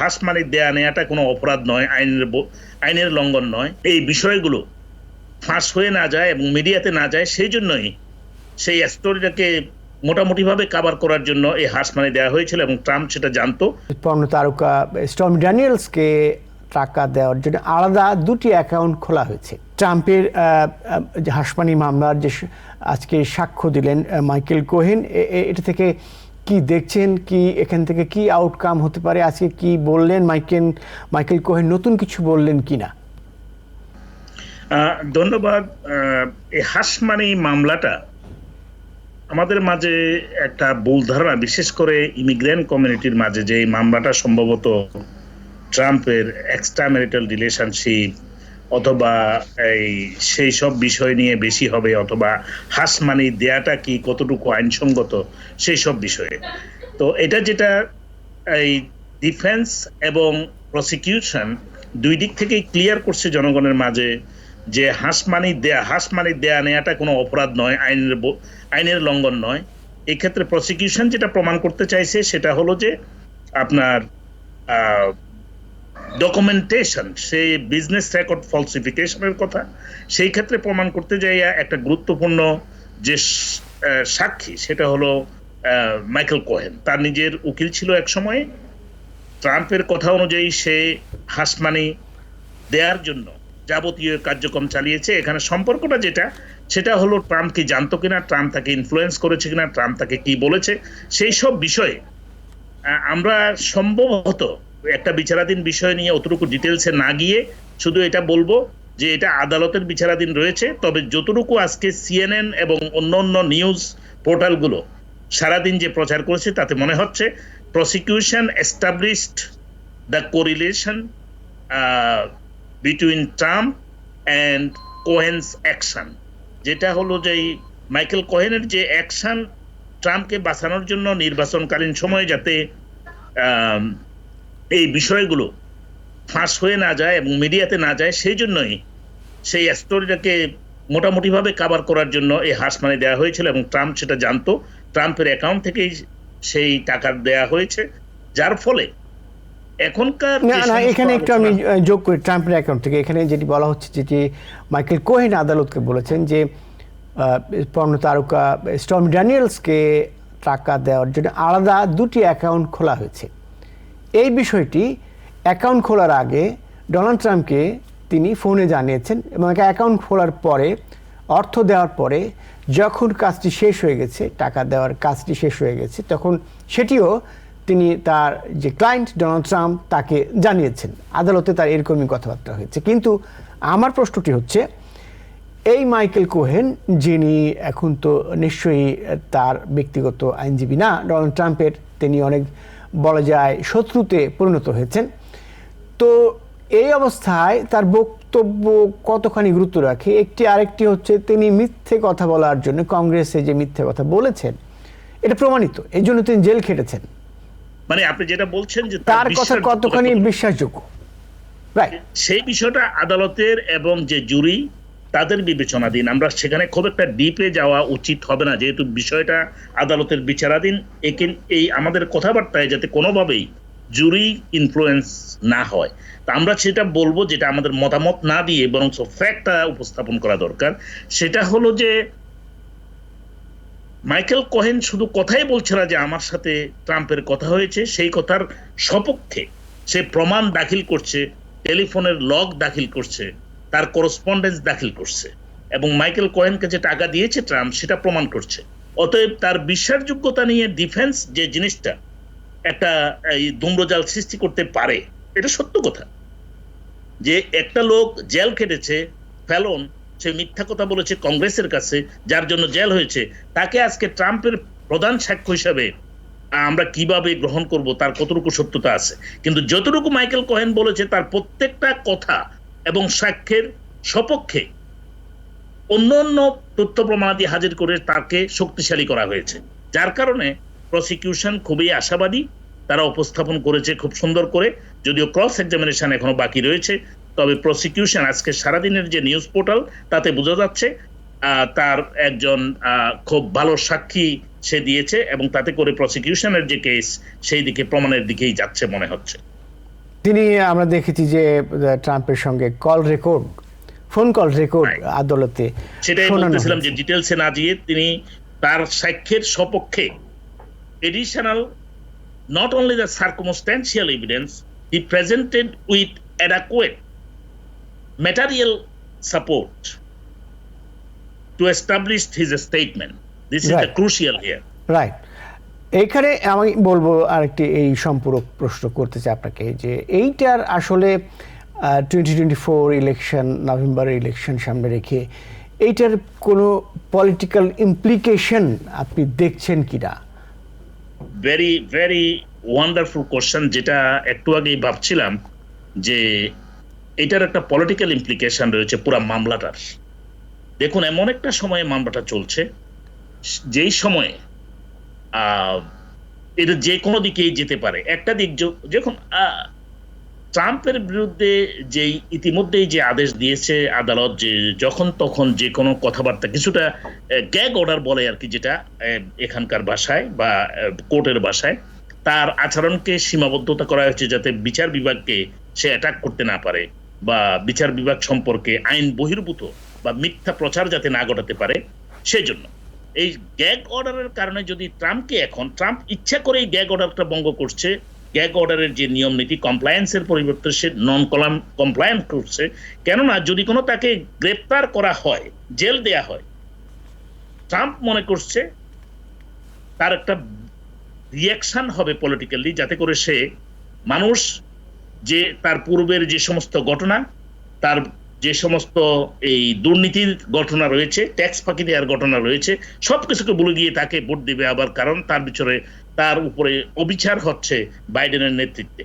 হাঁস মানে দেয়া নেওয়াটা কোনো অপরাধ নয়, আইনের আইনের লঙ্ঘন নয়। এই বিষয়গুলো ফাঁস হয়ে না যায় এবং মিডিয়াতে না যায়, সেই জন্যই সেই স্টোরিটাকে মোটামুটিভাবে কাভার করার জন্য এই হাঁস মানে দেওয়া হয়েছিল এবং ট্রাম্প সেটা জানতো। পর্ণ তারকা স্টর্ম ড্যানিয়েলসকে টাকা দেওয়ার জন্য আলাদা দুটি অ্যাকাউন্ট খোলা হয়েছে। ট্রাম্পের যে হাসপানি মামলার যে আজকে সাক্ষ্য দিলেন মাইকেল কোহেন এটা থেকে কি দেখছেন, কি এখান থেকে কি আউটকাম হতে পারে, আজকে কি বললেন, মাইকেল মাইকেল কোহেন নতুন কিছু বললেন কি না ধন্যবাদ। এই হাঁস মানে মামলাটা। আমাদের মাঝে একটা ভুল ধারণা, বিশেষ করে ইমিগ্রেন্ট কমিউনিটির মাঝে যে এই মামলাটা সম্ভবত ট্রাম্পের এক্সট্রা ম্যারিটাল রিলেশনশিপ অথবা এই সেই সব বিষয় নিয়ে বেশি হবে, অথবা হাঁস মানি দেয়াটা কি কতটুকু আইনসঙ্গত, সেই সব বিষয়ে। তো এটা যেটা এই ডিফেন্স এবং প্রসিকিউশন দুই দিক থেকেই ক্লিয়ার করছে জনগণের মাঝে যে হাঁস মানি দেয়া, হাঁস মানি দেয়া নেওয়াটা কোনো অপরাধ নয়, আইনের আইনের লঙ্ঘন নয়। এক্ষেত্রে প্রসিকিউশন যেটা প্রমাণ করতে চাইছে সেটা হলো যে আপনার ডকুমেন্টেশন সেই বিজনেস রেকর্ড ফলসিফিকেশনের কথা, সেই ক্ষেত্রে প্রমাণ করতে যাইয়া একটা গুরুত্বপূর্ণ যে সাক্ষী, সেটা হলো মাইকেল কোহেন তার নিজের উকিল ছিল এক সময়ে। ট্রাম্পের কথা অনুযায়ী সে হাসমানি দেওয়ার জন্য যাবতীয় কার্যক্রম চালিয়েছে। এখানে সম্পর্কটা যেটা, সেটা হলো ট্রাম্প কি জানতো কিনা, ট্রাম্প তাকে ইনফ্লুয়েন্স করেছে কিনা, ট্রাম্প তাকে কি বলেছে, সেই সব বিষয়ে আমরা সম্ভবত একটা বিচারাধীন বিষয় নিয়ে অতটুকু ডিটেলসে না গিয়ে শুধু এটা বলব যে এটা আদালতের বিচারাধীন রয়েছে। তবে যতটুকু আজকে সিএনএন এবং অন্য অন্য নিউজ পোর্টালগুলো সারাদিন যে প্রচার করেছে, তাতে মনে হচ্ছে prosecution established the correlation between Trump and Cohen's action যেটা হলো যে মাইকেল কোহেনের যে অ্যাকশন ট্রাম্পকে বাঁচানোর জন্য নির্বাচনকালীন সময়ে যাতে এই বিষয়গুলো ফাঁস হয়ে না যায় এবং মিডিয়াতে না যায় সেই জন্যই সেই স্টোরিটাকে মোটামুটিভাবে কাভার করার জন্য এই হাঁস মানে দেওয়া হয়েছিল এবং ট্রাম্প সেটা জানতো। ট্রাম্পের অ্যাকাউন্ট থেকেই সেই টাকা দেওয়া হয়েছে। যার ফলে এখনকার না না এখানে একটু আমি যোগ করি ট্রাম্পের অ্যাকাউন্ট থেকে। এখানে যেটি বলা হচ্ছে যেটি মাইকেল কোহেন আদালতকে বলেছেন যে পর্ণ তারকা স্টর্ম ড্যানিয়েলসকে টাকা দেওয়ার জন্য আলাদা দুটি অ্যাকাউন্ট খোলা হয়েছে। এই বিষয়টি অ্যাকাউন্ট খোলার আগে ডোনাল্ড ট্রাম্পকে তিনি ফোনে জানিয়েছেন এবং অ্যাকাউন্ট খোলার পরে, অর্থ দেওয়ার পরে যখন কাজটি শেষ হয়ে গেছে, টাকা দেওয়ার কাজটি শেষ হয়ে গেছে, তখন সেটিও তিনি তার যে ক্লায়েন্ট ডোনাল্ড ট্রাম্প তাকে জানিয়েছেন। আদালতে তার এরকমই কথাবার্তা হয়েছে। কিন্তু আমার প্রশ্নটি হচ্ছে, এই মাইকেল কোহেন, যিনি এখন তো নিশ্চয়ই তার ব্যক্তিগত আইনজীবী না, ডোনাল্ড ট্রাম্পের, তিনি অনেক বলা যায় শত্রুতে পরিণত হয়েছেন। তো এই অবস্থায় তার বক্তব্য কতখানি গুরুত্ব রাখে? একটি আরেকটি হচ্ছে তিনি মিথ্যে কথা বলার জন্য কংগ্রেসে যে মিথ্যে কথা বলেছেন এটা প্রমাণিত। এই জন্য তিনি জেল খেটেছেন। মানে আপনি যেটা বলছেন যে তার কথা কতখানি বিশ্বাসযোগ্য? রাইট সেই বিষয়টা আদালতের এবং যে জুরি তাদের বিবেচনাধীন। আমরা সেখানে খুব একটা ডিপে যাওয়া উচিত হবে না। যেহেতু বিষয়টা আদালতের বিচারাধীন একে এই আমাদের কথাবার্তায় যাতে কোনোভাবেই জুরি ইনফ্লুয়েন্স না হয়। তা আমরা সেটা বলব যেটা আমাদের মতামত না দিয়ে বরং ফ্যাক্টটা উপস্থাপন করা দরকার। সেটা হলো যে, মাইকেল কোহেন শুধু কথাই বলছে না যে আমার সাথে ট্রাম্পের কথা হয়েছে, সেই কথার সপক্ষে সে প্রমাণ দাখিল করছে, টেলিফোনের লগ দাখিল করছে। তার করসপন্ডেন্স দাখিল করছে এবং মাইকেল কোহেনকে যে টাকা দিয়েছে ট্রাম্প, সেটা প্রমাণ করছে। অতএব তার বিশ্বাসযোগ্যতা নিয়ে ডিফেন্স যে জিনিসটা, একটা, এই ধূম্রজাল সৃষ্টি করতে পারে, এটা সত্য কথা। যে একটা লোক জেল খেটেছে, ফেলন, সে মিথ্যা কথা বলেছে কংগ্রেসের কাছে, যার জন্য জেল হয়েছে, তাকে আজকে ট্রাম্পের প্রধান সাক্ষ্য হিসাবে আমরা কীভাবে গ্রহণ করব, তার কতটুকু সত্যতা আছে? কিন্তু যতটুকু মাইকেল কোহেন বলেছে, তার প্রত্যেকটা কথা এবং সাক্ষ্যের সপক্ষে অন্য অন্য তথ্য প্রমাণাদি হাজির করে তাকে শক্তিশালী করা হয়েছে। যার কারণে প্রসিকিউশন খুবই আশাবাদী, তারা উপস্থাপন করেছে খুব সুন্দর করে, যদিও ক্রস এক্সামিনেশন এখনও বাকি রয়েছে, তবে প্রসিকিউশন আজকে সারাদিনের যে নিউজ পোর্টাল তাতে বোঝা যাচ্ছে তার একজন খুব ভালো সাক্ষী সে দিয়েছে এবং তাতে করে প্রসিকিউশনের যে কেস সেই দিকে প্রমাণের দিকেই যাচ্ছে মনে হচ্ছে। তিনি আমরা দেখেছি যে ট্রাম্পের সঙ্গে call record phone call record. আদালতে সেটাই বলতেছিলাম যে হয়েছে। ডিটেলসে না দিয়ে তিনি তার সাক্ষ্যের সপক্ষে additional not only the circumstantial evidence he presented with adequate material support to establish his statement this is the Right. Crucial here right এইখানে আমি বলব আরেকটি এই সম্পূরক প্রশ্ন করতে চাই আপনাকে, যে এইটার আসলে টোয়েন্টি টোয়েন্টি ফোর ইলেকশন নভেম্বরের ইলেকশন সামনে রেখে এইটার কোনো পলিটিক্যাল ইমপ্লিকেশন আপনি দেখছেন কিনা? ভেরি ভেরি ওয়ান্ডারফুল কোশ্চেন যেটা একটু আগেই ভাবছিলাম যে এটার একটা পলিটিক্যাল ইমপ্লিকেশন রয়েছে পুরো মামলাটার। দেখুন, এমন একটা সময়ে মামলাটা চলছে, যেই সময়ে এটা যে কোনো দিকেই যেতে পারে। একটা দিক যখন ট্রাম্পের বিরুদ্ধে যেই ইতিমধ্যেই যে আদেশ দিয়েছে আদালত যে যখন তখন যে কোনো কথাবার্তা কিছুটা গ্যাগ অর্ডার বলে আর কি যেটা এখানকার ভাষায় বা কোর্টের ভাষায়, তার আচরণকে সীমাবদ্ধতা করা হয়েছে যাতে বিচার বিভাগকে সে অ্যাটাক করতে না পারে বা বিচার বিভাগ সম্পর্কে আইন বহির্ভূত বা মিথ্যা প্রচার যাতে না ঘটাতে পারে সেই জন্য এই গ্যাগ অর্ডারের কারণে যদি ট্রাম্পকে এখন, ট্রাম্প ইচ্ছা করে এই গ্যাগ অর্ডারটা ভঙ্গ করছে গ্যাগ অর্ডারের যে নিয়ম নীতি কমপ্লায়েন্সের পরিবর্তে সে নন কলাম কমপ্লায়েন্স করছে, কেননা যদি কোনো তাকে গ্রেপ্তার করা হয়, জেল দেয়া হয়, ট্রাম্প মনে করছে তার একটা রিয়াকশন হবে পলিটিক্যালি যাতে করে সে মানুষ যে তার পূর্বের যে সমস্ত ঘটনা, তার যে সমস্ত এই দুর্নীতির ঘটনা রয়েছে ট্যাক্স ফাঁকি দেওয়ার ঘটনা রয়েছে, সবকিছুকে বলে দিয়ে তাকে ভোট দেবে আবার কারণ তার পিছনে তার উপরে অবিচার হচ্ছে বাইডেনের নেতৃত্বে।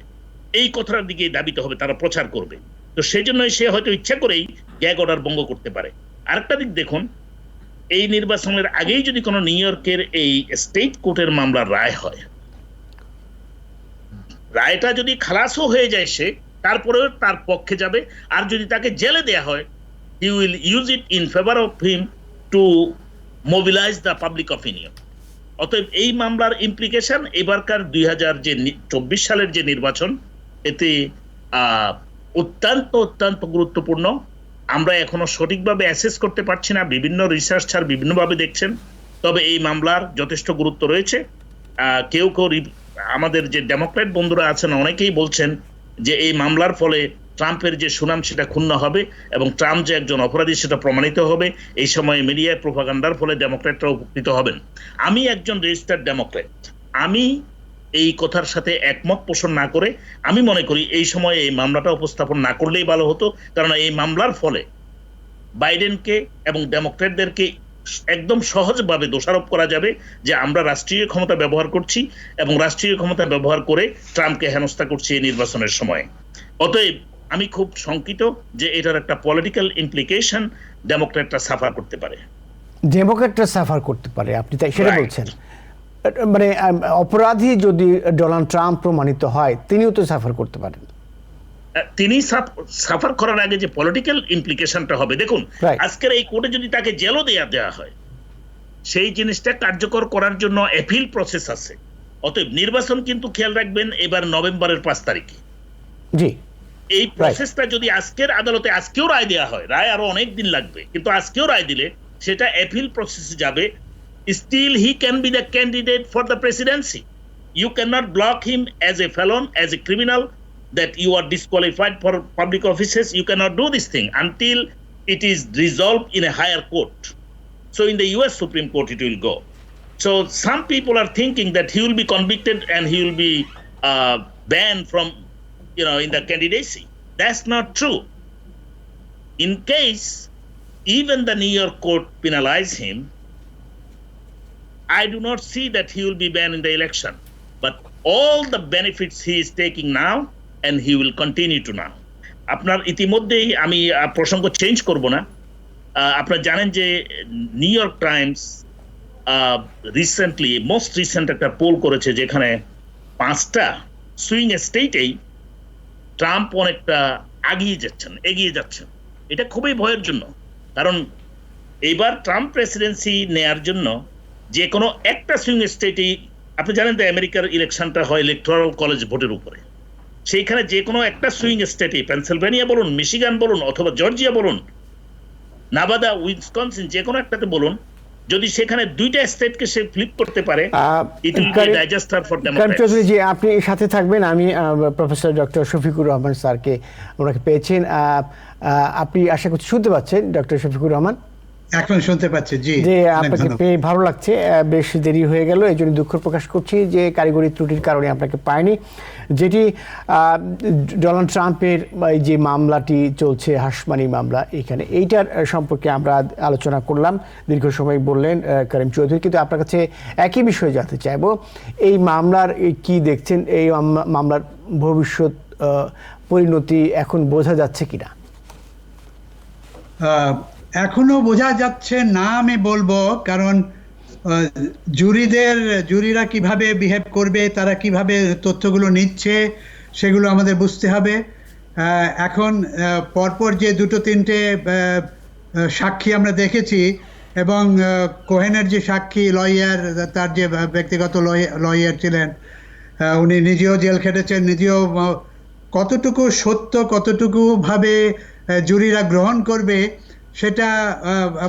এই কথার দিকে দাবিতে হবে, তারা প্রচার করবে। তো সেই জন্যই সে হয়তো ইচ্ছা করেই গ্যাগ অর্ডার ভঙ্গ করতে পারে। আরেকটা দিক দেখুন, এই নির্বাচনের আগেই যদি কোনো নিউ ইয়র্কের এই স্টেট কোর্টের মামলার রায় হয়, রায়টা যদি খালাসও হয়ে যায় সে তারপরেও তার পক্ষে যাবে। আর যদি তাকে জেলে দেয়া হয় he will use it in favour of him to mobilise the public opinion অতএব এই মামলার ইমপ্লিকেশন এবারকার দুই হাজার যে চব্বিশ সালের যে নির্বাচন, এতে অত্যন্ত অত্যন্ত গুরুত্বপূর্ণ। আমরা এখনও সঠিকভাবে অ্যাসেস করতে পারছি না। বিভিন্ন রিসার্চ ছাড় বিভিন্নভাবে দেখছেন। তবে এই মামলার যথেষ্ট গুরুত্ব রয়েছে। কেউ কেউ আমাদের যে ডেমোক্র্যাট বন্ধুরা আছেন, অনেকেই বলছেন যে এই মামলার ফলে ট্রাম্পের যে সুনাম সেটা ক্ষুণ্ণ হবে এবং ট্রাম্প যে একজন অপরাধী সেটা প্রমাণিত হবে। এই সময় মিডিয়ায় প্রোপাগান্ডার ফলে ডেমোক্র্যাটরা উপকৃত হবেন। আমি একজন রেজিস্টার্ড ডেমোক্র্যাট। আমি এই কথার সাথে একমত পোষণ না করে আমি মনে করি এই সময়ে এই মামলাটা উপস্থাপন না করলেই ভালো হতো। কারণ এই মামলার ফলে বাইডেনকে এবং ডেমোক্র্যাটদেরকে একদম সহজভাবে দোষারোপ করা যাবে যে আমরা রাষ্ট্রীয় ক্ষমতা ব্যবহার করছি এবং রাষ্ট্রীয় ক্ষমতা ব্যবহার করে ট্রাম্পকে হেনস্থা করছি এই নির্বাচনের সময়। অতএব আমি খুব শঙ্কিত যে এটার একটা পলিটিক্যাল ইমপ্লিকেশন ডেমোক্র্যাটরা সাফার করতে পারে। ডেমোক্রেটরা সাফার করতে পারে আপনি তাই সেটা বলছেন। মানে অপরাধী যদি ডোনাল্ড ট্রাম্প প্রমাণিত হয় তিনিও তো সাফার করতে পারেন। তিনি সাফার করার আগে যে পলিটিক্যাল ইমপ্লিকেশনটা হবে দেখুন আজকের এই কোর্টে যদি তাকে জেলও দেয়া দেওয়া হয় সেই জিনিসটা কার্যকর করার জন্য অ্যাপিল প্রসেস আছে। অতএব নির্বাচন কিন্তু খেয়াল রাখবেন এবার নভেম্বরের পাঁচ তারিখে। জি। এই প্রসেসটা যদি আজকের আদালতে আজকেও রায় দেওয়া হয় রায় আরও অনেক দিন লাগবে কিন্তু আজকেও রায় দিলে সেটা অ্যাপিল প্রসেসে যাবে। Still he can be the candidate for the presidency you can not block him as a felon as a criminal that you are disqualified for public offices you cannot do this thing until it is resolved in a higher court. So in the us supreme court it will go. So some people are thinking that he will be convicted and he will be uh, banned from you know in the candidacy. That's not true. In case even the new york court penalize him i do not see that he will be banned in the election. But all the benefits he is taking now and he will continue to now. আপনার ইতিমধ্যেই আমি প্রসঙ্গ change করব না। আপনারা জানেন যে New York Times recently most recent একটা পোল করেছে যেখানে পাঁচটা সুইং স্টেটেই ট্রাম্প অনেকটা আগিয়ে যাচ্ছেন, এগিয়ে যাচ্ছেন। এটা খুবই ভয়ের জন্য। কারণ এবার ট্রাম্প প্রেসিডেন্সি নেয়ার জন্য যে কোনো একটা সুইং স্টেটেই আপনি জানেন তো আমেরিকার ইলেকশনটা হয় ইলেকট্রাল কলেজ ভোটের উপরে। সেইখানে যে কোনো একটা সুইং স্টেটে পেনসিলভেনিয়া বলুন মিশিগান বলুন অথবা জর্জিয়া বলুন নাবাদা উইসকনসিন যে কোনো একটাতে বলুন যদি সেখানে দুইটা স্টেটকে সে ফ্লিপ করতে পারে it will be for G আপনি সাথে থাকবেন আমি প্রফেসর ডক্টর শফিকুর রহমান স্যারকে ওনাকে পেয়েছেন আহ, আহ, আপনি আশা করছি শুনতে পাচ্ছেন ডক্টর শফিকুর রহমান? এখন শুনতে পাচ্ছি জি যে আপনাকে পেয়ে ভালো লাগছে আহ, বেশ দেরি হয়ে গেল এই জন্য দুঃখ প্রকাশ করছি যে কারিগরি ত্রুটির কারণে আপনাকে পাইনি। যেটি ডোনাল্ড ট্রাম্পের যে মামলাটি চলছে, হাসমানি মামলা এখানে, এইটার সম্পর্কে আমরা আলোচনা করলাম। দীর্ঘ সময় বললেন করিম চৌধুরী, কিন্তু আপনার কাছে একই বিষয়ে জানতে চাইব। এই মামলার কি দেখছেন? এই মামলা- মামলার ভবিষ্যৎ পরিণতি এখন বোঝা যাচ্ছে কিনা? এখনও বোঝা যাচ্ছে না, আমি বলব, কারণ জুরিদের, জুরিরা কীভাবে বিহেভ করবে, তারা কীভাবে তথ্যগুলো নিচ্ছে, সেগুলো আমাদের বুঝতে হবে। এখন পরপর যে দুটো তিনটে সাক্ষী আমরা দেখেছি, এবং কোহেনের যে সাক্ষী, লয়ার, তার যে ব্যক্তিগত লয়ার ছিলেন উনি নিজেও জেল খেটেছেন, নিজেও কতটুকু সত্য, কতটুকু ভাবে জুরিরা গ্রহণ করবে, সেটা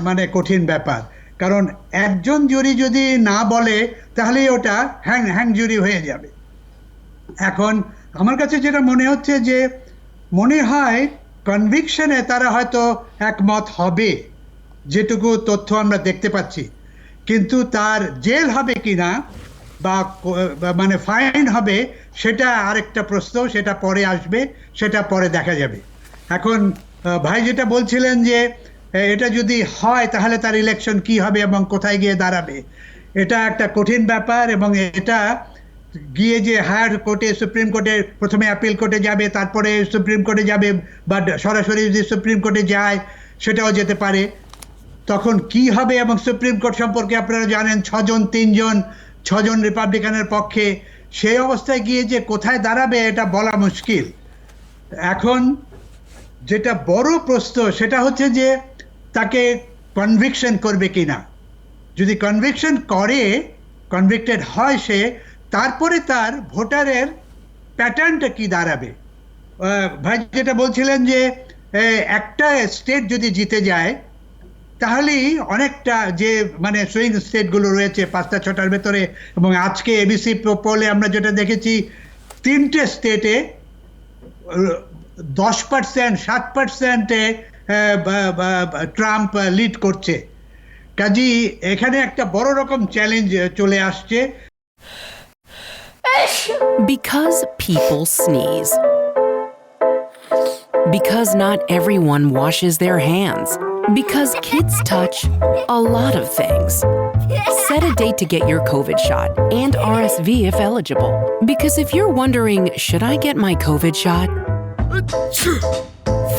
মানে কঠিন ব্যাপার। কারণ একজন জুরি যদি না বলে, তাহলে ওটা হ্যাং হ্যাং জুরি হয়ে যাবে। এখন আমার কাছে যেটা মনে হচ্ছে যে, মনে হয় কনভিকশনে তারা হয়তো একমত হবে, যেটুকু তথ্য আমরা দেখতে পাচ্ছি। কিন্তু তার জেল হবে কি না বা মানে ফাইন হবে, সেটা আরেকটা প্রশ্ন, সেটা পরে আসবে, সেটা পরে দেখা যাবে। এখন ভাই যেটা বলছিলেন যে এটা যদি হয়, তাহলে তার ইলেকশন কি হবে এবং কোথায় গিয়ে দাঁড়াবে? এটা একটা কঠিন ব্যাপার এবং এটা গিয়ে যে হায়ার কোর্টে, সুপ্রিম কোর্টে প্রথমে অ্যাপিল কোর্টে যাবে, তারপরে সুপ্রিম কোর্টে যাবে বা সরাসরি যদি সুপ্রিম কোর্টে যায়, সেটাও যেতে পারে। তখন কি হবে এবং সুপ্রিম কোর্ট সম্পর্কে আপনারা জানেন, ছজন, তিনজন, ছজন রিপাবলিকানের পক্ষে, সেই অবস্থায় গিয়ে যে কোথায় দাঁড়াবে, এটা বলা মুশকিল। এখন যেটা বড় প্রশ্ন, সেটা হচ্ছে যে তাকে কনভিকশন করবে কি না যদি কনভিকশন করে কনভিক্টেড হয় সে, তারপরে তার ভোটারের প্যাটার্নটা কি দাঁড়াবে? ভাই যেটা বলছিলেন যে একটা স্টেট যদি জিতে যায়, তাহলেই অনেকটা যে মানে সুইং স্টেটগুলো রয়েছে, পাঁচটা, ছটার ভেতরে, এবং আজকে এবিসি পোলে আমরা যেটা দেখেছি, তিনটে স্টেটে দশ পার্সেন্ট সাত পার্সেন্টে ট্রাম্প লিড করছে কাজী এখানে একটা বড় রকম চ্যালেঞ্জ চলে আসছে Because people sneeze. Because not everyone washes their hands. Because kids touch a lot of things. Set a date to get your COVID shot and RSV if eligible. Because if you're wondering, should I get my COVID shot?